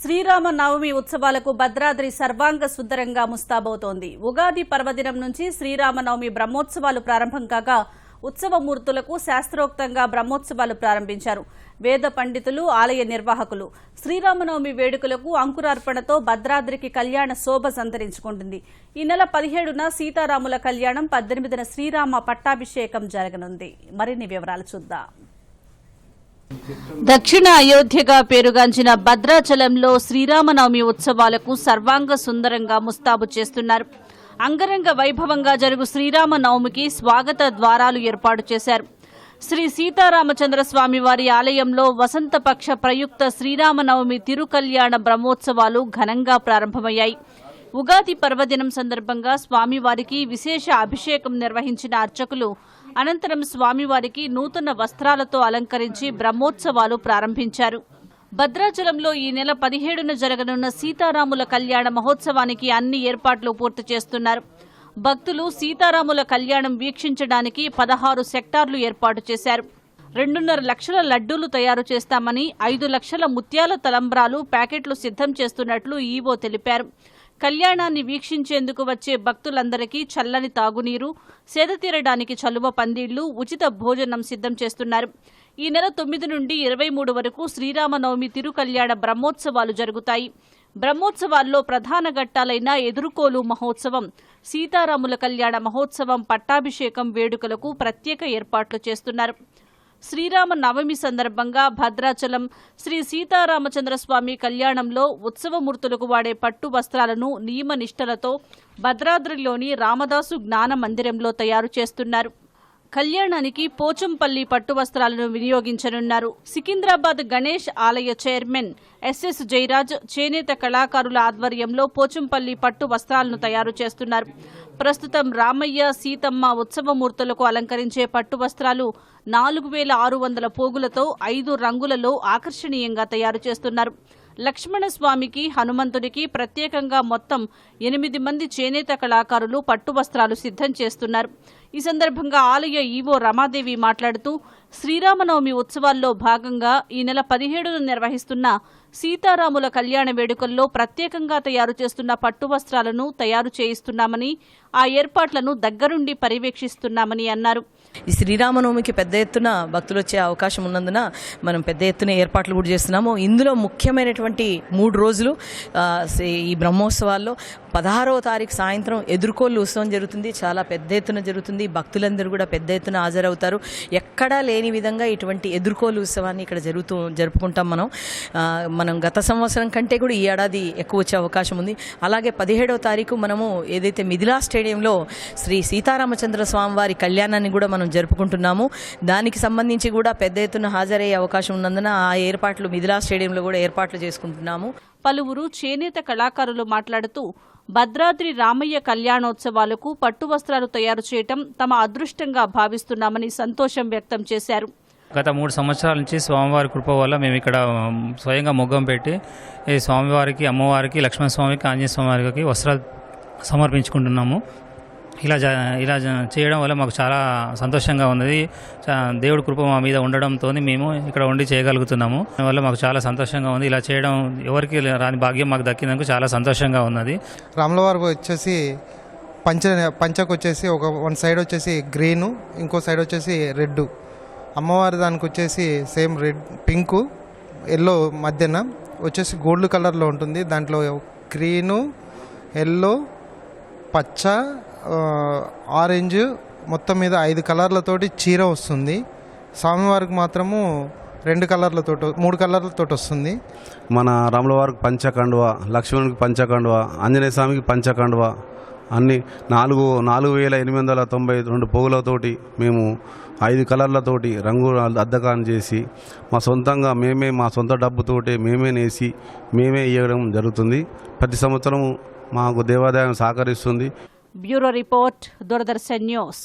శ్రీరామ నవమి ఉత్సవాలకు భద్రాద్రి సర్వాంగ సుందరంగా ముస్తాబవుతోంది. ఉగాది పర్వదినం నుంచి శ్రీరామనవమి బ్రహ్మోత్సవాలు ప్రారంభం కాగా ఉత్సవమూర్తులకు శాస్త్రోక్తంగా బ్రహ్మోత్సవాలు ప్రారంభించారు. వేద పండితులు ఆలయ నిర్వాహకులు శ్రీరామనవమి వేడుకలకు అంకురార్పణతో భద్రాద్రికి కళ్యాణ శోభ సంతరించుకుంటుంది. ఈ నెల పదిహేడున సీతారాముల కళ్యాణం పద్దెనిమిదిన శ్రీరామ పట్టాభిషేకం జరగనుంది. మరిన్ని వివరాలు చూద్దాం. దక్షిణ అయోధ్యగా పేరుగాంచిన భద్రాచలంలో శ్రీరామనవమి ఉత్సవాలకు సర్వాంగ సుందరంగా ముస్తాబు చేస్తున్నారు. అంగరంగ వైభవంగా జరుగు శ్రీరామనవమికి స్వాగత ద్వారాలు ఏర్పాటు చేశారు. శ్రీ సీతారామచంద్ర స్వామి వారి ఆలయంలో వసంతపక్ష ప్రయుక్త శ్రీరామనవమి తిరుకల్యాణ బ్రహ్మోత్సవాలు ఘనంగా ప్రారంభమయ్యాయి. ఉగాది పర్వదినం సందర్భంగా స్వామివారికి విశేష అభిషేకం నిర్వహించిన అర్చకులు. అనంతరం స్వామివారికి నూతన వస్త్రాలతో అలంకరించి బ్రహ్మోత్సవాలు ప్రారంభించారు. భద్రాచలంలో ఈ నెల పదిహేడున జరగనున్న సీతారాముల కళ్యాణ మహోత్సవానికి అన్ని ఏర్పాట్లు పూర్తి చేస్తున్నారు. భక్తులు సీతారాముల కళ్యాణం వీక్షించడానికి పదహారు సెక్టార్లు ఏర్పాటు చేశారు. రెండున్నర లక్షల లడ్డూలు తయారు చేస్తామని ఐదు లక్షల ముత్యాల తలంబ్రాలు ప్యాకెట్లు సిద్ధం చేస్తున్నట్లు ఈవో తెలిపారు. కళ్యాణాన్ని వీక్షించేందుకు వచ్చే భక్తులందరికీ చల్లని తాగునీరు సేదతీరడానికి చలువ పందిళ్ళు ఉచిత భోజనం సిద్ధం చేస్తున్నారు. ఈ నెల తొమ్మిది నుండి ఇరవై మూడు వరకు శ్రీరామనవమి తిరుకల్యాణ బ్రహ్మోత్సవాలు జరుగుతాయి. బ్రహ్మోత్సవాల్లో ప్రధాన ఘట్టాలైన ఎదురుకోలు మహోత్సవం సీతారాముల కళ్యాణ మహోత్సవం పట్టాభిషేకం వేడుకలకు ప్రత్యేక ఏర్పాట్లు చేస్తున్నారు. శ్రీరామ నవమి సందర్భంగా భద్రాచలం శ్రీ సీతారామచంద్ర స్వామి కళ్యాణంలో ఉత్సవమూర్తులకు వాడే పట్టు వస్త్రాలను నియమనిష్టలతో భద్రాద్రిలోని రామదాసు జ్ఞాన మందిరంలో తయారు చేస్తున్నారు. కళ్యాణానికి పోచంపల్లి పట్టు వస్త్రాలను వినియోగించనున్నారు. సికింద్రాబాద్ గణేష్ ఆలయ చైర్మన్ ఎస్ఎస్ జయరాజ్ చేనేత కళాకారుల ఆధ్వర్యంలో పోచంపల్లి పట్టు వస్త్రాలను తయారు చేస్తున్నారు. ప్రస్తుతం రామయ్య సీతమ్మ ఉత్సవమూర్తులకు అలంకరించే పట్టు వస్త్రాలు నాలుగు వేల ఆరు వందల పోగులతో ఐదు రంగులలో ఆకర్షణీయంగా తయారు చేస్తున్నారు. లక్ష్మణ స్వామికి హనుమంతుడికి ప్రత్యేకంగా మొత్తం ఎనిమిది మంది చేనేత కళాకారులు పట్టు వస్త్రాలు సిద్ధం చేస్తున్నారు. ఈ సందర్భంగా ఆలయ ఈవో రమాదేవి మాట్లాడుతూ శ్రీరామనవమి ఉత్సవాల్లో భాగంగా ఈ నెల పదిహేడును నిర్వహిస్తున్న సీతారాముల కళ్యాణ వేడుకల్లో ప్రత్యేకంగా తయారు చేస్తున్న పట్టు వస్త్రాలను తయారు చేయిస్తున్నామని ఆ ఏర్పాట్లను దగ్గరుండి పర్యవేక్షిస్తున్నామని అన్నారు. ఈ శ్రీరామనవమికి పెద్ద ఎత్తున భక్తులు వచ్చే అవకాశం ఉన్నందున మనం పెద్ద ఎత్తున ఏర్పాట్లు కూడా చేస్తున్నాము. ఇందులో ముఖ్యమైనటువంటి మూడు రోజులు ఈ బ్రహ్మోత్సవాల్లో పదహారవ తారీఖు సాయంత్రం ఎదుర్కోళ్ళు ఉత్సవం జరుగుతుంది. చాలా పెద్ద ఎత్తున జరుగుతుంది. భక్తులందరూ కూడా పెద్ద ఎత్తున హాజరవుతారు. ఎక్కడా లేని విధంగా ఇటువంటి ఎదుర్కోలు ఉత్సవాన్ని ఇక్కడ జరుగుతూ జరుపుకుంటాం మనం. మనం గత సంవత్సరం కంటే కూడా ఈ ఏడాది ఎక్కువ వచ్చే అవకాశం ఉంది. అలాగే పదిహేడవ తారీఖు మనము ఏదైతే మిథిలా స్టేడియంలో శ్రీ సీతారామచంద్ర స్వామి వారి కళ్యాణాన్ని కూడా మనం జరుపుకుంటున్నాము. దానికి సంబంధించి కూడా పెద్ద ఎత్తున హాజరయ్యే అవకాశం ఉన్నందున ఆ ఏర్పాట్లు మిథిలా స్టేడియంలో కూడా ఏర్పాట్లు చేసుకుంటున్నాము. పలువురు చేనేత కళాకారులు మాట్లాడుతూ భద్రాద్రి రామయ్య కళ్యాణోత్సవాలకు పట్టు వస్త్రాలు తయారు చేయటం తమ అదృష్టంగా భావిస్తున్నామని సంతోషం వ్యక్తం చేశారు. గత మూడు సంవత్సరాల నుంచి స్వామివారి కృప వల్ల మేము ఇక్కడ స్వయంగా మొగ్గం పెట్టి ఈ స్వామివారికి అమ్మవారికి లక్ష్మణ స్వామికి ఆంజనేయ స్వామివారికి వస్త్రాలు సమర్పించుకుంటున్నాము. ఇలా ఇలా చేయడం వల్ల మాకు చాలా సంతోషంగా ఉన్నది. చా- దేవుడి కృప మా మీద ఉండడంతో మేము ఇక్కడ ఉండి చేయగలుగుతున్నాము. దానివల్ల మాకు చాలా సంతోషంగా ఉంది. ఇలా చేయడం ఎవరికి రాని భాగ్యం మాకు దక్కినందుకు చాలా సంతోషంగా ఉన్నది. రాముల వారు వచ్చేసి పంచ పంచకు వచ్చేసి ఒక వన్ సైడ్ వచ్చేసి గ్రీను ఇంకో సైడ్ వచ్చేసి రెడ్ అమ్మవారి దానికి వచ్చేసి సేమ్ రెడ్ పింకు ఎల్లో మధ్యన వచ్చేసి గోల్డ్ కలర్లో ఉంటుంది. దాంట్లో గ్రీను ఎల్లో పచ్చ ఆరెంజ్ మొత్తం మీద ఐదు కలర్లతోటి చీర వస్తుంది. స్వామివారికి మాత్రము రెండు కలర్లతో మూడు కలర్లతో వస్తుంది. మన రాములవారికి పంచకండువ లక్ష్మణునికి పంచకండువ ఆంజనేయ స్వామికి పంచకండువ అన్ని నాలుగు నాలుగు వేల ఎనిమిది వందల తొంభై రెండు పోగులతోటి మేము ఐదు కలర్లతోటి రంగు అద్దకాన్ని చేసి మా సొంతంగా మేమే మా సొంత డబ్బుతోటి మేమే నేసి మేమే ఇవ్వడం జరుగుతుంది. ప్రతి సంవత్సరం మాకు దేవాదాయం సహకరిస్తుంది. Bureau report Doordarshan news